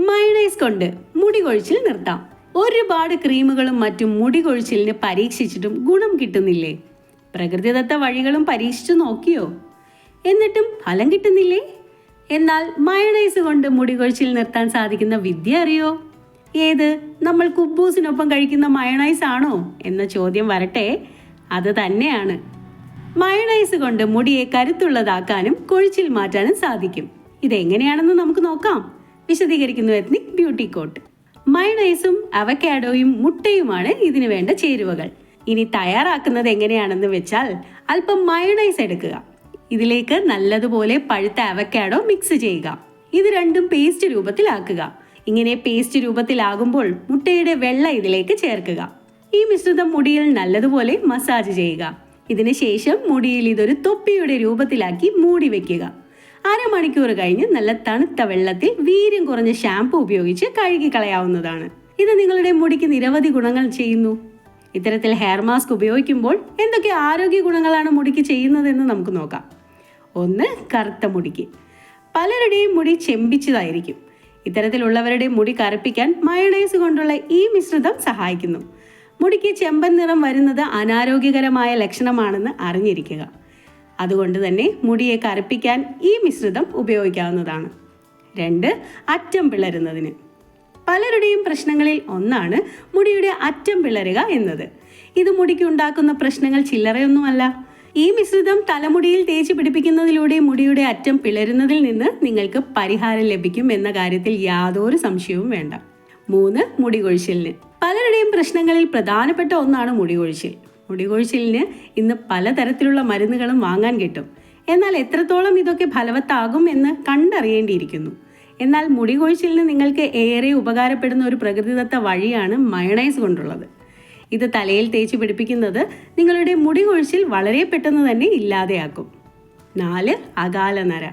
Mayonnaise കൊണ്ട് മുടി കൊഴിച്ചിൽ നിർത്താം. ഒരുപാട് ക്രീമുകളും മറ്റും മുടി കൊഴിച്ചിലിന് പരീക്ഷിച്ചിട്ടും ഗുണം കിട്ടുന്നില്ലേ? പ്രകൃതിദത്ത വഴികളും പരീക്ഷിച്ചു നോക്കിയോ? എന്നിട്ടും ഫലം കിട്ടുന്നില്ലേ? എന്നാൽ മയണൈസ് കൊണ്ട് മുടി കൊഴിച്ചിൽ നിർത്താൻ സാധിക്കുന്ന വിദ്യ അറിയോ? ഏത്? നമ്മൾ കുബൂസിനൊപ്പം കഴിക്കുന്ന മയണൈസ് ആണോ? എന്ന ചോദ്യം വരട്ടെ. അത് തന്നെയാണ്. മയണൈസ് കൊണ്ട് മുടിയെ കരുത്തുള്ളതാക്കാനും കൊഴിച്ചിൽ മാറ്റാനും സാധിക്കും. ഇതെങ്ങനെയാണെന്ന് നമുക്ക് നോക്കാം. വിശദീകരിക്കുന്നു എത്നിക് ബ്യൂട്ടി കോട്ട് മയണൈസും അവക്കാഡോയും മുട്ടയുമാണ് ഇതിനു വേണ്ട ചേരുവകൾ. ഇനി തയ്യാറാക്കുന്നത് എങ്ങനെയാണെന്ന് വെച്ചാൽ അല്പം മയണൈസ് എടുക്കുക. ഇതിലേക്ക് നല്ലതുപോലെ പഴുത്ത അവക്കാഡോ മിക്സ് ചെയ്യുക. ഇത് രണ്ടും പേസ്റ്റ് രൂപത്തിലാക്കുക. ഇങ്ങനെ പേസ്റ്റ് രൂപത്തിലാകുമ്പോൾ മുട്ടയുടെ വെള്ള ഇതിലേക്ക് ചേർക്കുക. ഈ മിശ്രിതം മുടിയിൽ നല്ലതുപോലെ മസാജ് ചെയ്യുക. ഇതിനുശേഷം മുടിയിൽ ഇതൊരു തൊപ്പിയുടെ രൂപത്തിലാക്കി മൂടി വെക്കുക. അരമണിക്കൂർ കഴിഞ്ഞ് നല്ല തണുത്ത വെള്ളത്തിൽ വീര്യം കുറഞ്ഞ ഷാംപൂ ഉപയോഗിച്ച് കഴുകി കളയാവുന്നതാണ് ഇത് നിങ്ങളുടെ മുടിക്ക് നിരവധി ഗുണങ്ങൾ ചെയ്യുന്നു. ഇത്തരത്തിൽ ഹെയർ മാസ്ക് ഉപയോഗിക്കുമ്പോൾ എന്തൊക്കെ ആരോഗ്യ ഗുണങ്ങളാണ് മുടിക്ക് ചെയ്യുന്നതെന്ന് നമുക്ക് നോക്കാം. ഒന്ന് കറുത്ത മുടിക്ക്. പലരുടെയും മുടി ചെമ്പിച്ചതായിരിക്കും. ഇത്തരത്തിലുള്ളവരുടെ മുടി കറുപ്പിക്കാൻ മയണൈസ് കൊണ്ടുള്ള ഈ മിശ്രിതം സഹായിക്കുന്നു. മുടിക്ക് ചെമ്പൻ നിറം വരുന്നത് അനാരോഗ്യകരമായ ലക്ഷണമാണെന്ന് അറിഞ്ഞിരിക്കുക. അതുകൊണ്ട് തന്നെ മുടിയെ കറുപ്പിക്കാൻ ഈ മിശ്രിതം ഉപയോഗിക്കാവുന്നതാണ്. രണ്ട് അറ്റം പിളരുന്നതിന്. പലരുടെയും പ്രശ്നങ്ങളിൽ ഒന്നാണ് മുടിയുടെ അറ്റം പിളരുക എന്നത്. ഇത് മുടിക്ക് ഉണ്ടാക്കുന്ന പ്രശ്നങ്ങൾ ചില്ലറയൊന്നുമല്ല. ഈ മിശ്രിതം തലമുടിയിൽ തേച്ച് പിടിപ്പിക്കുന്നതിലൂടെ മുടിയുടെ അറ്റം പിളരുന്നതിൽ നിന്ന് നിങ്ങൾക്ക് പരിഹാരം ലഭിക്കും എന്ന കാര്യത്തിൽ യാതൊരു സംശയവും വേണ്ട. മൂന്ന് മുടി കൊഴിച്ചിലിന് പലരുടെയും പ്രശ്നങ്ങളിൽ പ്രധാനപ്പെട്ട ഒന്നാണ് മുടി കൊഴിച്ചിൽ മുടി കൊഴിച്ചിലിന് ഇന്ന് പലതരത്തിലുള്ള മരുന്നുകളും വാങ്ങാൻ കിട്ടും. എന്നാൽ എത്രത്തോളം ഇതൊക്കെ ഫലവത്താകും എന്ന് കണ്ടറിയേണ്ടിയിരിക്കുന്നു. എന്നാൽ മുടി കൊഴിച്ചിലിന് നിങ്ങൾക്ക് ഏറെ ഉപകാരപ്പെടുന്ന ഒരു പ്രകൃതിദത്ത വഴിയാണ് മയണൈസ് കൊണ്ടുള്ളത്. ഇത് തലയിൽ തേച്ച് പിടിപ്പിക്കുന്നത് നിങ്ങളുടെ മുടി കൊഴിച്ചിൽ വളരെ പെട്ടെന്ന് തന്നെ ഇല്ലാതെയാക്കും. നാല് അകാല നര.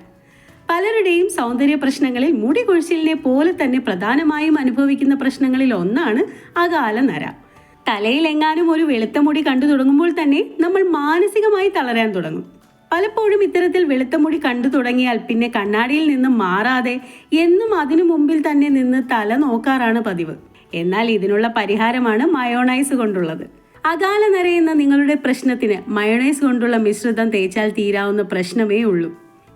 പലരുടെയും സൗന്ദര്യ പ്രശ്നങ്ങളിൽ മുടി കൊഴിച്ചിലിനെ പോലെ തന്നെ പ്രധാനമായും അനുഭവിക്കുന്ന പ്രശ്നങ്ങളിൽ ഒന്നാണ് അകാല നര. തലയിൽ എങ്ങാനും ഒരു വെളുത്ത മുടി കണ്ടു തുടങ്ങുമ്പോൾ തന്നെ നമ്മൾ മാനസികമായി തളരാൻ തുടങ്ങും. പലപ്പോഴും ഇത്തരത്തിൽ വെളുത്ത മുടി കണ്ടു തുടങ്ങിയാൽ പിന്നെ കണ്ണാടിയിൽ നിന്ന് മാറാതെ എന്നും അതിനു മുമ്പിൽ തന്നെ നിന്ന് തല നോക്കാറാണ് പതിവ്. എന്നാൽ ഇതിനുള്ള പരിഹാരമാണ് മയോണൈസ് കൊണ്ടുള്ളത്. അകാല നരയുന്ന നിങ്ങളുടെ പ്രശ്നത്തിന് മയോണൈസ് കൊണ്ടുള്ള മിശ്രിതം തേച്ചാൽ തീരാവുന്ന പ്രശ്നമേ ഉള്ളൂ.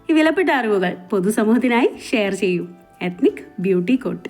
ഈ വിലപ്പെട്ട അറിവുകൾ പൊതുസമൂഹത്തിനായി ഷെയർ ചെയ്യൂ. Ethnic beauty court.